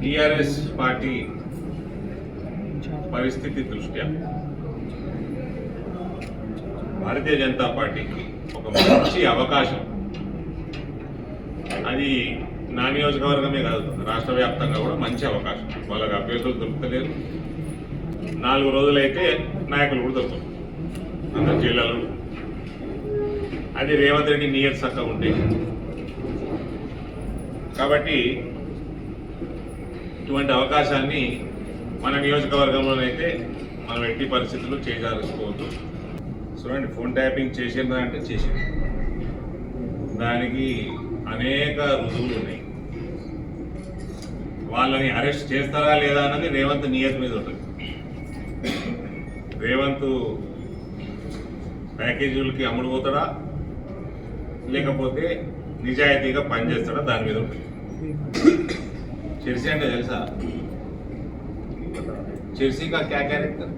TRS party పరిస్థితి దృష్ట్యా భారతీయ జనతా పార్టీకి ఒక మంచి అవకాశం. అది నా నియోజకవర్గమే కాదు రాష్ట్ర వ్యాప్తంగా కూడా మంచి అవకాశం. వాళ్ళకి అభ్యర్థులు దొరుకుతలేరు. నాలుగు రోజులైతే నాయకులు కూడా దొరుకుతారు. అందరు జిల్లాలో అది రేవంత్ రెడ్డి నియత్ సక్క ఉంటే కాబట్టి ఇటువంటి అవకాశాన్ని మన నియోజకవర్గంలోనైతే మనం ఎట్టి పరిస్థితుల్లో చేయజాల్సుకోవద్దు చూడండి ఫోన్ ట్యాపింగ్ చేసిందా అంటే చేసింది దానికి అనేక రుజువులు ఉన్నాయి. వాళ్ళని అరెస్ట్ చేస్తారా లేదా అన్నది రేవంత్ నియత్ మీద ఉంటుంది. రేవంత్ ప్యాకేజీలకి అమ్ముడు పోతాడా? లేకపోతే నిజాయితీగా పనిచేస్తాడా? దాని మీద ఉంటుంది. చెర్సీ అంటే తెలుసా? చెర్సీ కా క్యా క్యారెక్టర్?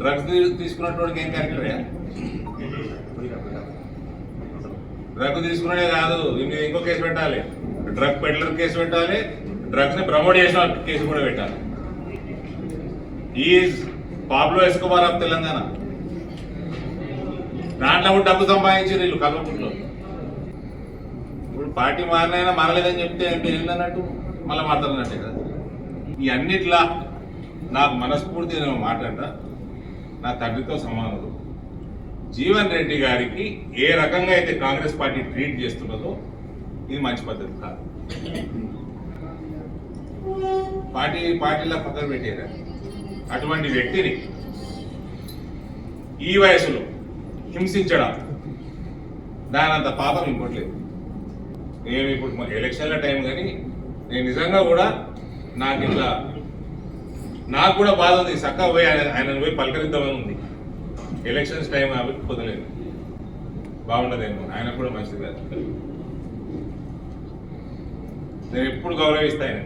డ్రగ్స్ తీసుకున్నటువంటి ఏం క్యారెక్టర్ డ్రగ్ తీసుకునే కాదు ఇంకో కేసు పెట్టాలి. డ్రగ్ పెడ్లర్ కేసు పెట్టాలి డ్రగ్స్ని ప్రమోట్ చేసిన కేసు కూడా పెట్టాలి. Is Pablo Escobar of Telangana దాంట్లో డబ్బు సంపాదించారు వీళ్ళు కల్వకుంట్లో. పార్టీ మారినైనా మారలేదని చెప్తే అంటే ఏంటన్నట్టు మళ్ళీ మాట్లాడినట్టే కదా. ఈ అన్నిట్లా నాకు మనస్ఫూర్తి నేను మాట్లాడ నా తండ్రితో సమానుడు జీవన్ రెడ్డి గారికి ఏ రకంగా అయితే కాంగ్రెస్ పార్టీ ట్రీట్ చేస్తున్నదో ఇది మంచి పద్ధతి కాదు. పార్టీ పార్టీలో పక్కన పెట్టారు? అటువంటి వ్యక్తిని ఈ వయసులో హింసించడం దానంత పాపం ఇంకోట్లేదు నేను ఇప్పుడు ఎలక్షన్ల టైం కానీ నేను నిజంగా కూడా నాకు ఇట్లా నాకు కూడా బాధ ఉంది. చక్కగా పోయి ఆయన ఆయన పోయి పలకరిద్దామని ఉంది. ఎలక్షన్స్ టైం కాబట్టి కుదలేదు బాగుండదేమో. ఆయన కూడా మంచిది కాదు. నేను ఎప్పుడు గౌరవిస్తా ఆయన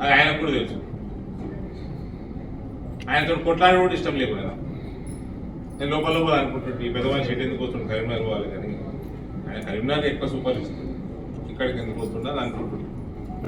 అది ఆయనకు కూడా తెలుసు. ఆయనతో కొట్లాడి కూడా ఇష్టం లేకుండా నేను లోపల లోపల అనుకుంటుంటే ఈ పెద్దవాళ్ళ చెట్టు ఎందుకు వస్తుంది కరీంనగర్ వాళ్ళు కానీ. కరీంనగర్ ఎక్కువ సూపర్ ఇస్తుంది. ఇక్కడికి ఎందుకు వస్తుండ అని